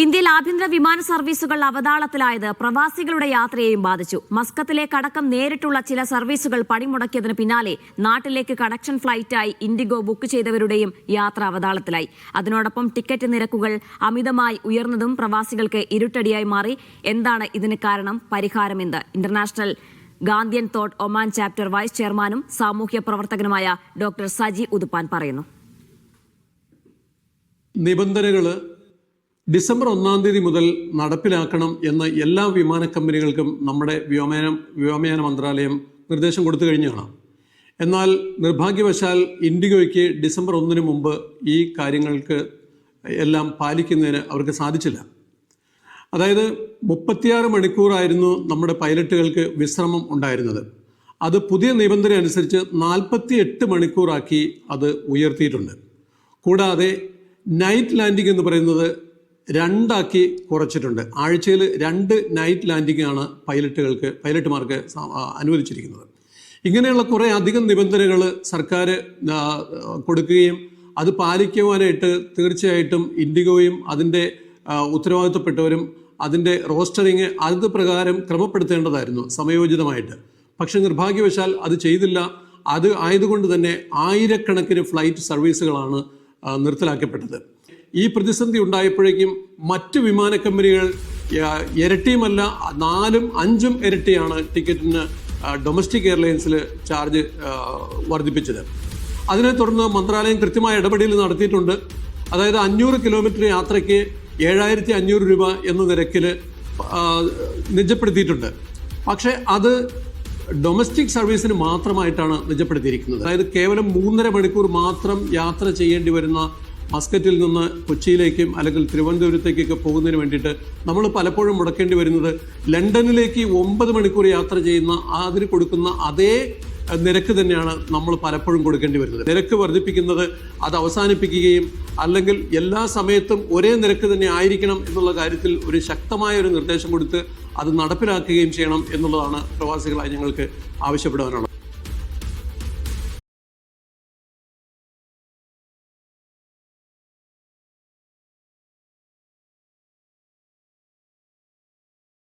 ഇന്ത്യയിൽ ആഭ്യന്തര വിമാന സർവീസുകൾ അവതാളത്തിലായത് പ്രവാസികളുടെ യാത്രയെയും ബാധിച്ചു. മസ്കത്തിലെ അടക്കം നേരിട്ടുള്ള ചില സർവീസുകൾ പണിമുടക്കിയതിന് പിന്നാലെ നാട്ടിലേക്ക് കണക്ഷൻ ഫ്ലൈറ്റായി ഇൻഡിഗോ ബുക്ക് ചെയ്തവരുടെയും യാത്ര അവതാളത്തിലായി. അതിനോടൊപ്പം ടിക്കറ്റ് നിരക്കുകൾ അമിതമായി ഉയർന്നതും പ്രവാസികൾക്ക് ഇരുട്ടടിയായി മാറി. എന്താണ് ഇതിന് കാരണം? പരിഹാരമെന്ത് international Gandhian thought Oman chapter vice ചെയർമാനും സാമൂഹ്യ പ്രവർത്തകനുമായ ഡോക്ടർ സജി ഉതുപ്പാൻ പറയുന്നു. നിബന്ധനകൾ ഡിസംബർ ഒന്നാം തീയതി മുതൽ നടപ്പിലാക്കണം എന്ന് എല്ലാ വിമാന കമ്പനികൾക്കും നമ്മുടെ വ്യോമയാന വ്യോമയാന മന്ത്രാലയം നിർദ്ദേശം കൊടുത്തു കഴിഞ്ഞാണ്. എന്നാൽ നിർഭാഗ്യവശാൽ ഇൻഡിഗോയ്ക്ക് ഡിസംബർ ഒന്നിന് മുമ്പ് ഈ കാര്യങ്ങൾക്ക് എല്ലാം പാലിക്കുന്നതിന് അവർക്ക് സാധിച്ചില്ല. അതായത് മുപ്പത്തിയാറ് മണിക്കൂറായിരുന്നു നമ്മുടെ പൈലറ്റുകൾക്ക് വിശ്രമം ഉണ്ടായിരുന്നത്. അത് പുതിയ നിബന്ധന അനുസരിച്ച് നാൽപ്പത്തി എട്ട് മണിക്കൂറാക്കി അത് ഉയർത്തിയിട്ടുണ്ട്. കൂടാതെ നൈറ്റ് ലാൻഡിംഗ് എന്ന് പറയുന്നത് രണ്ടാക്കി കുറച്ചിട്ടുണ്ട്. ആഴ്ചയിൽ രണ്ട് നൈറ്റ് ലാൻഡിംഗ് ആണ് പൈലറ്റുകൾക്ക് പൈലറ്റുമാർക്ക് അനുവദിച്ചിരിക്കുന്നത്. ഇങ്ങനെയുള്ള കുറേ അധികം നിബന്ധനകൾ സർക്കാർ കൊടുക്കുകയും അത് പാലിക്കുവാനായിട്ട് തീർച്ചയായിട്ടും ഇൻഡിഗോയും അതിന്റെ ഉത്തരവാദിത്തപ്പെട്ടവരും അതിന്റെ റോസ്റ്ററിങ് അത് പ്രകാരം ക്രമപ്പെടുത്തേണ്ടതായിരുന്നു സമയോചിതമായിട്ട്. പക്ഷെ നിർഭാഗ്യവശാൽ അത് ചെയ്തില്ല. അത് ആയതുകൊണ്ട് തന്നെ ആയിരക്കണക്കിന് ഫ്ലൈറ്റ് സർവീസുകളാണ് നിർത്തലാക്കപ്പെട്ടത്. ഈ പ്രതിസന്ധി ഉണ്ടായപ്പോഴേക്കും മറ്റ് വിമാന കമ്പനികൾ ഇരട്ടിയുമല്ല നാലും അഞ്ചും ഇരട്ടിയാണ് ടിക്കറ്റിന് ഡൊമസ്റ്റിക് എയർലൈൻസിൽ ചാർജ് വർദ്ധിപ്പിച്ചത്. അതിനെ തുടർന്ന് മന്ത്രാലയം കൃത്യമായ ഇടപെടൽ നടത്തിയിട്ടുണ്ട്. അതായത് അഞ്ഞൂറ് കിലോമീറ്റർ യാത്രയ്ക്ക് ഏഴായിരത്തി അഞ്ഞൂറ് രൂപ എന്ന നിരക്കിൽ നിജപ്പെടുത്തിയിട്ടുണ്ട്. പക്ഷേ അത് ഡൊമസ്റ്റിക് സർവീസിന് മാത്രമായിട്ടാണ് നിജപ്പെടുത്തിയിരിക്കുന്നത്. അതായത് കേവലം മൂന്നര മണിക്കൂർ മാത്രം യാത്ര ചെയ്യേണ്ടി വരുന്ന മസ്കറ്റിൽ നിന്ന് കൊച്ചിയിലേക്കും അല്ലെങ്കിൽ തിരുവനന്തപുരത്തേക്കൊക്കെ പോകുന്നതിന് വേണ്ടിയിട്ട് നമ്മൾ പലപ്പോഴും മുടക്കേണ്ടി വരുന്നത് ലണ്ടനിലേക്ക് ഒമ്പത് മണിക്കൂർ യാത്ര ചെയ്യുന്ന അതിന് കൊടുക്കുന്ന അതേ നിരക്ക് തന്നെയാണ് നമ്മൾ പലപ്പോഴും കൊടുക്കേണ്ടി വരുന്നത്. നിരക്ക് വർദ്ധിപ്പിക്കുന്നത് അത് അവസാനിപ്പിക്കുകയും അല്ലെങ്കിൽ എല്ലാ സമയത്തും ഒരേ നിരക്ക് തന്നെ ആയിരിക്കണം എന്നുള്ള കാര്യത്തിൽ ഒരു ശക്തമായ ഒരു നിർദ്ദേശം കൊടുത്ത് അത് നടപ്പിലാക്കുകയും ചെയ്യണം എന്നുള്ളതാണ് പ്രവാസികളായി ഞങ്ങൾക്ക് ആവശ്യപ്പെടുവാനുള്ളത്